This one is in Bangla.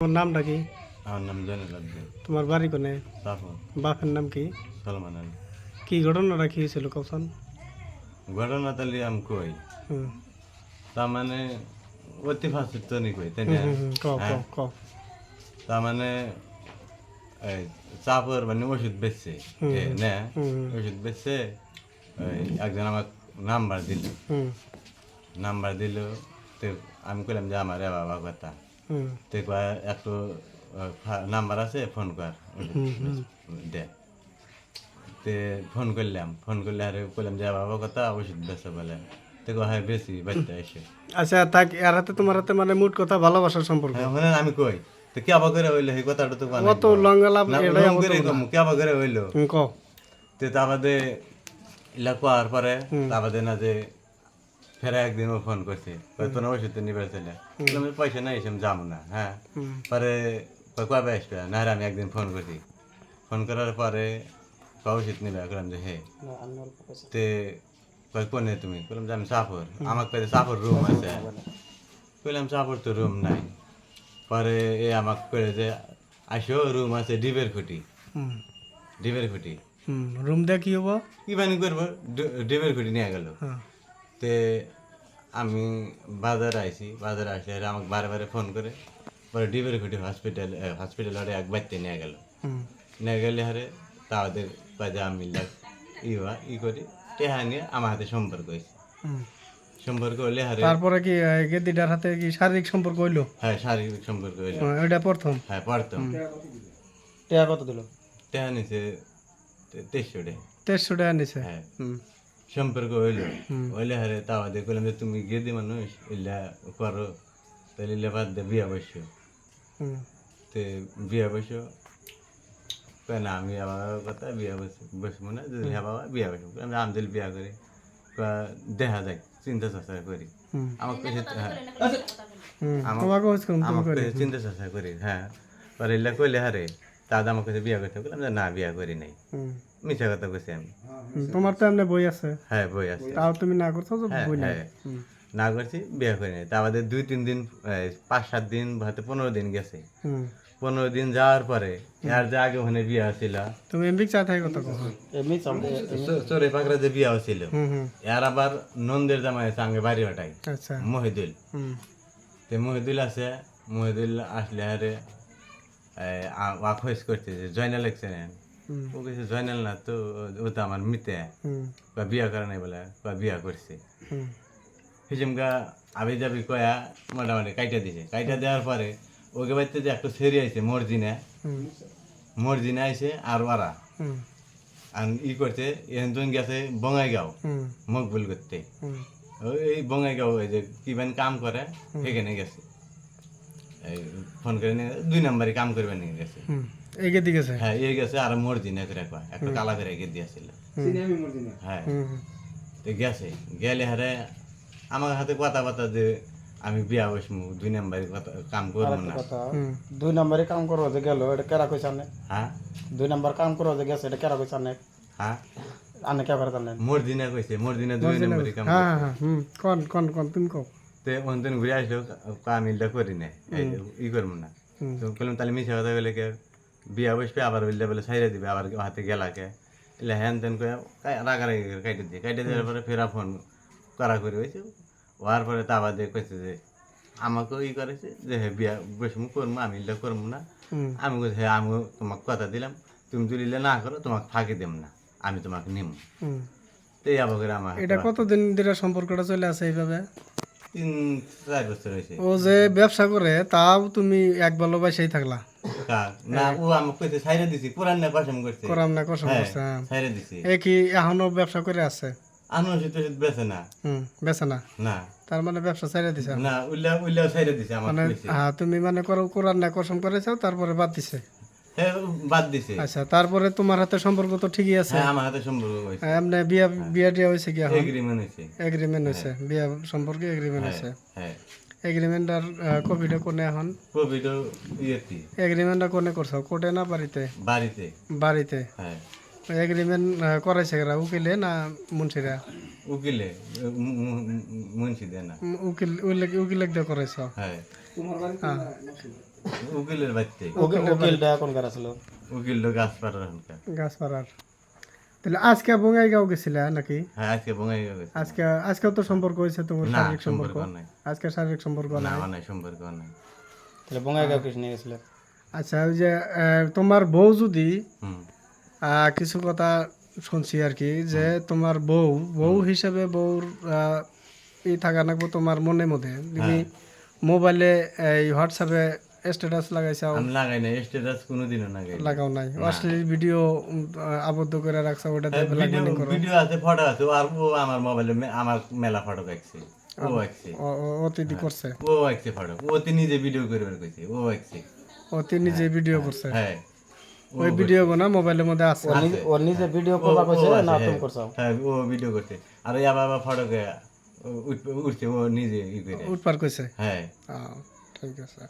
তোমার নামটা কি? আমার নাম জয়নুল আবদিন। তোমার বাড়ি কোনে? তারপর বাপের নাম কি? সলমান আলী। কি ঘটনাটা কি হয়েছিল কখন ঘটনা তাহলে আমি কই? তার মানে অতি ফাঁসির তো নি? কই তাই না হ্যাঁ। তার মানে এই চাপর মানে ওষুধ বেচছে না? ওষুধ বেচছে একজন আমার নাম্বার দিল। নাম্বার দিল তো আমি কইলাম যে আমার এ বাবা কথা। কয় একটু নাম্বার আছে ফোন কর। দে। তে ফোন করলাম ফোন করলে আরে কইলাম যে বাবা কথা ওষুধ বেচে বলে। কয়, হ্যাঁ বেশি বাড়িতে এসে। আচ্ছা তাক এর হাতে তোমার হাতে মানে মুঠ কথা ভালোবাসার সম্পর্ক। হ্যাঁ মানে আমি কই তো কে আবার করে হইল? এই কথাটা তো অত লঙ্গালাভ না এটাই রং কম কে আবার করে হইল? ক। তো তা বাদে ইলা কোয়ার পরে তা বাদে না যে ফেরা একদিন ও ফোন করছে তোর ওষুধ তো নিবে চলে বললাম, পয়সা নাই এসে আমি যাব না। হ্যাঁ। পরে কবে আসবে? না আমি একদিন ফোন করছি। ফোন করার পরে ওষুধ নিবে? বললাম যে হে। তে কোনে তুমি? বললাম যে আমি সাফর আমার কাছে সাফর রুম আছে বললাম সাফর তো রুম নাই। পরে এ আমাকে করে যে আসো রুম আছে ডিবের খুঁটি। ডিবের খুঁটি। রুম দিয়ে কি হব? কি বানি করব ডিবের খুঁটি নিয়ে গেল। হ্যাঁ। তে আমি বাজারে আইছি বাজারে আসলে আমাকে বারে ফোন করে। পরে ডিবের খুঁটি হসপিটাল হসপিটাল আরে এক বাচ্চা নিয়ে গেল। নিয়ে গেলে হারে তাদের কাজে আমি লাগ ই করি। টেহা নিয়ে আমার হাতে সম্পর্ক হয়েছে সম্পর্ক হলে হারে তারপরে কি গেদিটার হাতে কি শারীরিক সম্পর্ক হইল? হ্যাঁ শারীরিক সম্পর্ক হইলে। ওইটা প্রথম? হ্যাঁ পারতাম টাকা কত দিল? টেহা নিছে তেইশশো টাকা। তেইশশো টাকা নিছে? হ্যাঁ। সম্পর্ক হইল। হইলে হারে তাও দিয়ে করলাম যে তুমি গেদি মানুষ ইল্লা করো তাহলে ইল্লা বাদ দে বিয়া বসছো তে বিয়া বসো। কয় না আমি আমার কথা বিয়া বস বসবো না যদি হ্যাঁ বাবা বিয়া বসবো। আমি আমদিল বিয়া করি। দেখা যাক চিন্তা চর্চা করি। আমার কাছে হ্যাঁ। আমার চিন্তা চর্চা করি হ্যাঁ। পরে ইল্লা কইলে হারে দাদা আমার কাছে বিয়া করতে বললাম যে না বিয়া করি নাই। হুম। মিথ্যা কথা কইছি আমি। তোমার তো এমনি বই আছে? হ্যাঁ বই আছে। তাও তুমি না করছ তো হ্যাঁ বই নাই? হ্যাঁ। না করছি বিয়া করি নাই। তা আমাদের দুই তিন দিন পাঁচ সাত দিন হয়তো পনেরো দিন গেছে। পনেরো দিন যাওয়ার পরে আর যে আগে ওখানে বিয়া ছিল তুমি এমবি চা থাকে কথা কখন চোরে পাকড়া যে বিয়া ছিল হুম হুম। আবার নন্দের জামাই আছে আগে বাড়ি ওটাই আচ্ছা। মহিদুল। হুম। তে মহিদুল আছে মহিদুল আসলে আরে করছে যে জয়নাল এক্সেন হুম। ও কিছু জয়নাল না তো ও তো আমার মিতে। বা বিয়া করে নাই বলে বা বিয়া করছে। হিজমকা আবি যাবি কয়া মোটামুটি কাইটা দিছে। কাইটা দেওয়ার পরে ওকে বাড়িতে যে একটু সেরি আইছে মর্জিনে। মর্জিনে আইছে আর ওরা আর ই করছে এখান গেছে বঙ্গাইগাঁও মকবুল করতে। ওই এই বঙ্গাইগাঁও ওই যে কিবেন কাম করে সেখানে গেছে। ফোন করে দুই নাম্বারে কাম করবে নিয়ে গেছে। হুম এগিয়ে দিকে আছে হ্যাঁ এই গেছে আর মর্জিনে করে কয় একটা কালা করে এগিয়ে দিয়েছিল হ্যাঁ। তো গেছে গেলে হারে আমার হাতে কথা বার্তা যে আমি বিয়া বসমু দুই নাম্বারে কথা কাম করব না। দুই নম্বরে কাম করো যে গেল এটা কেরা কইছে আনে? হ্যাঁ? দুই নম্বর কাম করো যে গেছে এটা কেরা কইছে আনে? হ্যাঁ? আনে কে করে জানেন মর্জিনা কইছে মর্জিনা দুই নাম্বারে কাম হ্যাঁ হ্যাঁ কোন কোন কোন তুমি কও। তে অন্তন ঘুরে আসলো কাম ইল্লা করি না ই করব না। তো বললাম তাহলে মিশে কথা বলে কে? বিয়া বসবে আবার বললে বলে সাইরে দিবে আবার হাতে গেলাকে এলে হ্যান তেন করে রাগারাগি করে কাইটে দিয়ে কাইটে দেওয়ার পরে ফেরা ফোন করা করে হয়েছে হওয়ার পরে তা আবার দিয়ে কইছে যে আমাকেও ই করেছে যে হ্যাঁ বিয়া বসমু করব আমি ইল্লা করব না। আমি বলছি হ্যাঁ আমি তোমাকে কথা দিলাম। তুমি যদি না করো তোমাকে ফাঁকি দেব না। আমি তোমাকে নিম। তো এই আবার করে আমার এটা কতদিন ধরে সম্পর্কটা চলে আসে এইভাবে? তিন চার বছর হয়েছে। ও যে ব্যবসা করে তাও তুমি এক ভালোবাসাই থাকলা? না ও আমাকে কইছে সাইরে দিছি পুরান না কসম করছে। করাম না কসম হ্যাঁ করছে হ্যাঁ। সাইরে দিছি। এ কি এখনও ব্যবসা করে আছে? আনুষিক টুষিক বেছে না। হুম বেছে না? না। তার মানে ব্যবসা ছেড়ে দিছে? না উল্লা সাইরে দিছে আমার মানে হ্যাঁ তুমি মানে করো কোরআন না কসম করেছ তারপরে বাদ দিছে? হ্যাঁ বাদ দিছে। আচ্ছা তারপরে তোমার হাতে সম্পর্ক তো ঠিকই আছে। হ্যাঁ আমার হাতে সম্পর্ক এমনি বিয়া বিয়া টিয়া হয়েছে কি এখন? এগ্রিমেন্ট হয়েছে। এগ্রিমেন্ট হয়েছে। বিয়া সম্পর্কে এগ্রিমেন্ট হয়েছে। হ্যাঁ। এগ্রিমেন্টটার কপিটা কোনে এখন? Covid Yeti. এগ্রিমেন্টটা কোনে করছ? কোর্টে না বাড়িতে? বাড়িতে। বাড়িতে। হ্যাঁ। এগ্রিমেন্ট করাইছে উকিলে না মুন্সিরা? উকিলে মু- মু- মুন্সি দেয় না। উকিল উকিল উকিল দিয়ে করাইছ? হ্যাঁ। উকিলের বাড়িতে। উকিলটা কোনকার এখানকার। গাছপাড়ার তাহলে আজকে বঙ্গাইগাঁও গেছিলা নাকি? হ্যাঁ আজকে বঙ্গাই গেছে আজকে আজকেও তো সম্পর্ক হয়েছে তোমার শারীরিক সম্পর্ক আজকে শারীরিক সম্পর্ক না নাই? আমার নাই সম্পর্ক নাই। তাহলে বঙ্গাইগাঁও কৃষ্ণ নিয়ে গেছিল। আচ্ছা ওই যে তোমার বউ যদি আহ, কিছু কথা শুনছি আর কি যে তোমার বউ বউ হিসেবে বউর আহ, ই থাকা নাকবো তোমার মনে মধ্যে। তুমি মোবাইলে এই হোয়াটসঅ্যাপে স্ট্যাটাস লাগাইছাও? আমি লাগাই না স্ট্যাটাস কোনোদিনও লাগাই লাগাও নাই। অশ্লীল ভিডিও আবদ্ধ করে রাখছো ওটাতে ভিডিও ভিডিও আছে ফটো আছে আর ও আমার মোবাইলে আমার মেলা ফটো আঁকছে ও আঁকছে ও- ও- অতিথি করছে? ও আঁকছে ফটো ও তো নিজে ভিডিও করে বের করছে ও আঁকছে অতি নিজে ভিডিও করছে? হ্যাঁ। ওই ভিডিও গুনা মোবাইলের মধ্যে আছে? ওর নিজে- ভিডিও করবা কইছে না তুমি করছ হ্যাঁ। ও ভিডিও করছে। আর ইয়া বাবা ফটো ফটোকে উঠছে ও নিজে ই করে। উঠপার কইছে হ্যাঁ। ঠিক আছে।